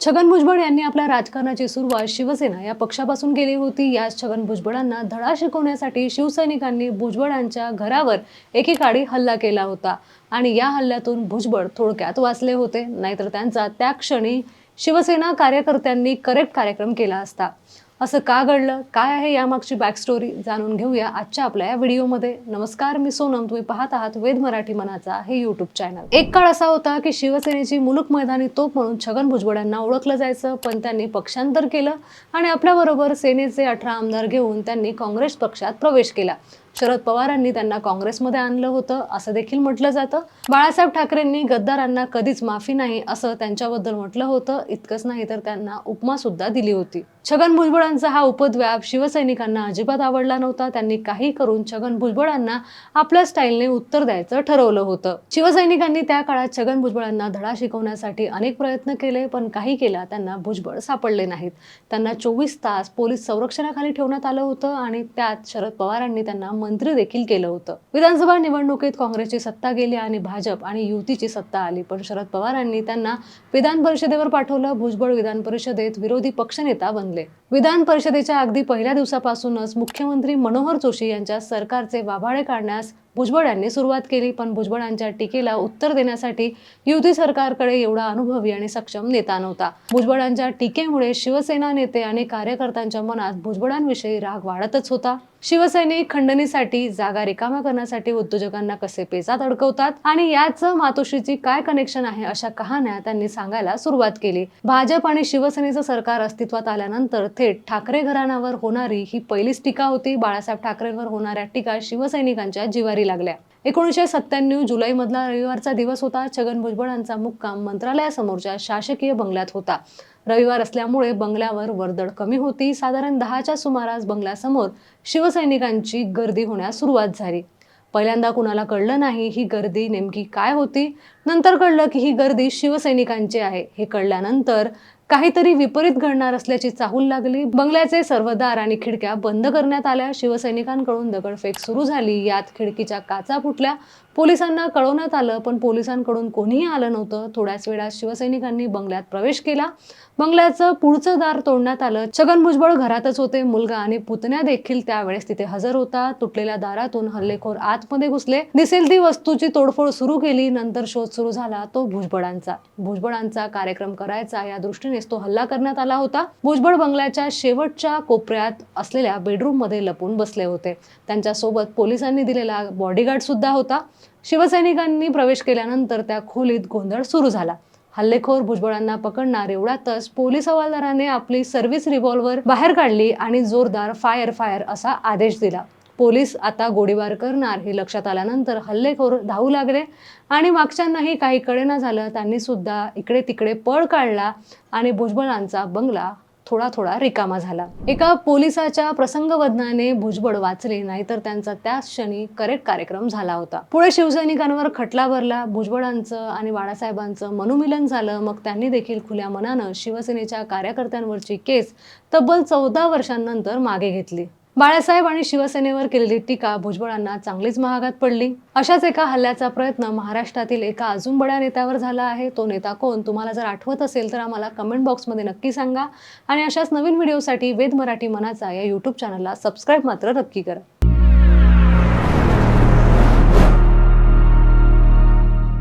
छगन भुजबळ यांनी आपल्या राजकारणाची सुरुवात शिवसेना या पक्षापासून केली होती. याच छगन भुजबळांना धडा शिकवण्यासाठी शिवसैनिकांनी भुजबळांच्या घरावर एकेकाळी हल्ला केला होता आणि या हल्ल्यातून भुजबळ थोडक्यात वाचले होते. नाहीतर त्यांचा त्या क्षणी शिवसेना कार्यकर्त्यांनी करेक्ट कार्यक्रम केला असता. असं का घडलं? काय आहे यामागची बॅकस्टोरी जाणून घेऊया आजच्या आपल्या या व्हिडिओमध्ये. नमस्कार मी सोनम. तुम्ही पाहत आहात वेद मराठी मनाचा हे युट्यूब चॅनल एक काळ असा होता की शिवसेनेची मुलुक मैदानी तोप म्हणून छगन भुजबळ यांना ओळखलं जायचं पण त्यांनी पक्षांतर केलं आणि आपल्याबरोबर सेनेचे अठरा आमदार घेऊन त्यांनी काँग्रेस पक्षात प्रवेश केला. शरद पवारांनी त्यांना काँग्रेसमध्ये आणलं होतं असं देखील म्हटलं जातं. बाळासाहेब ठाकरेंनी गद्दारांना कधीच माफी नाही असं त्यांच्याबद्दल म्हटलं होतं. इतकंच नाही तर त्यांना उपमा सुद्धा दिली होती. छगन भुजबळांचा हा उपद्व्याप शिवसैनिकांना अजिबात आवडला नव्हता. त्यांनी काही करून छगन भुजबळांना आपल्या स्टाईलने उत्तर द्यायचं ठरवलं होतं. शिवसैनिकांनी त्या काळात छगन भुजबळांना धडा शिकवण्यासाठी अनेक प्रयत्न केले पण काही केला त्यांना भुजबळ सापडले नाहीत. त्यांना चोवीस तास पोलीस संरक्षणाखाली ठेवण्यात आलं होतं आणि त्यात शरद पवारांनी त्यांना मंत्री देखील केलं होतं. विधानसभा निवडणुकीत काँग्रेसची सत्ता गेली आणि भाजप आणि युतीची सत्ता आली. पण शरद पवारांनी त्यांना विधान परिषदेवर पाठवलं. भुजबळ विधान परिषदेत विरोधी पक्षनेता बनले. विधान परिषदेच्या अगदी पहिल्या दिवसापासूनच मुख्यमंत्री मनोहर जोशी यांच्या सरकारचे वाभाळे काढण्यास भुजबळ यांनी सुरुवात केली पण भुजबळांच्या टीकेला उत्तर देण्यासाठी युती सरकारकडे एवढा अनुभवी आणि सक्षम नेता नव्हता. भुजबळांच्या टीकेमुळे शिवसेना नेते आणि कार्यकर्त्यांच्या मनात भुजबळांविषयी राग वाढतच होता. शिवसैनिक खंडणीसाठी जागा रिकाम्या करण्यासाठी उद्योजकांना कसे पेचात अडकवतात आणि याच मातोश्रीची काय कनेक्शन आहे अशा कहाण्या त्यांनी सांगायला सुरुवात केली. भाजप आणि शिवसेनेचं सरकार अस्तित्वात आल्यानंतर थेट ठाकरे घराण्यावर होणारी ही पहिलीच टीका होती. बाळासाहेब ठाकरेंवर होणाऱ्या टीका शिवसैनिकांच्या जिवारी लागल्या. एकोणीसशे सत्त्याण्णव जुलैमधला रविवारचा दिवस होता. छगन भुजबळांचा मुक्काम मंत्रालयासमोरच्या शासकीय बंगल्यात होता. रविवार असल्यामुळे बंगल्यावर वर्दळ कमी होती. साधारण दहाच्या सुमारास बंगल्यासमोर शिवसैनिकांची गर्दी होण्यास सुरुवात झाली. पहिल्यांदा कुणाला कळलं नाही ही गर्दी नेमकी काय होती? नंतर कळलं की ही गर्दी शिवसैनिकांची आहे. हे कळल्यानंतर काहीतरी विपरीत घडणार असल्याची चाहूल लागली. बंगल्याचे सर्व दार आणि खिडक्या बंद करण्यात आल्या. शिवसैनिकांकडून दगडफेक सुरू झाली. यात खिडकीच्या काचा फुटल्या. पोलिसांना कळवण्यात आलं पण पोलिसांकडून कोणीही आलं नव्हतं. थोड्याच वेळात शिवसैनिकांनी बंगल्यात प्रवेश केला. बंगल्याचं पुढचं दार तोडण्यात आलं. छगन भुजबळ घरातच होते. मुलगा आणि पुतण्या देखील त्यावेळेस तिथे हजर होता. तुटलेल्या दारातून हल्लेखोर आतमध्ये घुसले. दिसेल ती वस्तूची तोडफोड सुरू केली. नंतर शोध सुरू झाला तो भुजबळांचा. भुजबळांचा कार्यक्रम करायचा या दृष्टीनेच तो हल्ला करण्यात आला होता. भुजबळ बंगल्याच्या शेवटच्या कोपऱ्यात असलेल्या बेडरूममध्ये लपून बसले होते. त्यांच्यासोबत पोलिसांनी दिलेला बॉडीगार्ड सुद्धा होता. शिवसैनिकांनी प्रवेश केल्यानंतर त्या खोलीत गोंधळ सुरू झाला. हल्लेखोर भुजबळांना पकडणार एवढ्यातच पोलीस हवालदाराने आपली सर्व्हिस रिव्हॉल्वर बाहेर काढली आणि जोरदार फायर फायर असा आदेश दिला. पोलीस आता गोळीबार करणार हे लक्षात आल्यानंतर हल्लेखोर धावू लागले आणि मागच्यांनाही काही कळेना झालं. त्यांनी सुद्धा इकडे तिकडे पळ काढला आणि भुजबळांचा बंगला थोडा थोडा रिकामा झाला. एका पोलिसाच्या प्रसंगवदनाने भुजबळ वाचले नाहीतर त्यांचा त्याच क्षणी करेक्ट कार्यक्रम झाला होता. पुढे शिवसैनिकांवर खटला भरला. भुजबळांचं आणि बाळासाहेबांचं मनोमिलन झालं. मग त्यांनी देखील खुल्या मनानं शिवसेनेच्या कार्यकर्त्यांवरची केस तब्बल चौदा वर्षांनंतर मागे घेतली. बाळासाहेब आणि शिवसेनेवर केलेली टीका भुजबळांना चांगलीच महागात पडली. अशाच एका हल्ल्याचा प्रयत्न महाराष्ट्रातील एका अजून बड्या नेत्यावर झाला आहे. तो नेता कोण? तुम्हाला जर आठवत असेल तर आम्हाला कमेंट बॉक्समध्ये नक्की सांगा. आणि अशाच नवीन व्हिडिओसाठी वेद मराठी मनाचा या यूट्यूब चॅनलला सबस्क्राईब मात्र नक्की करा.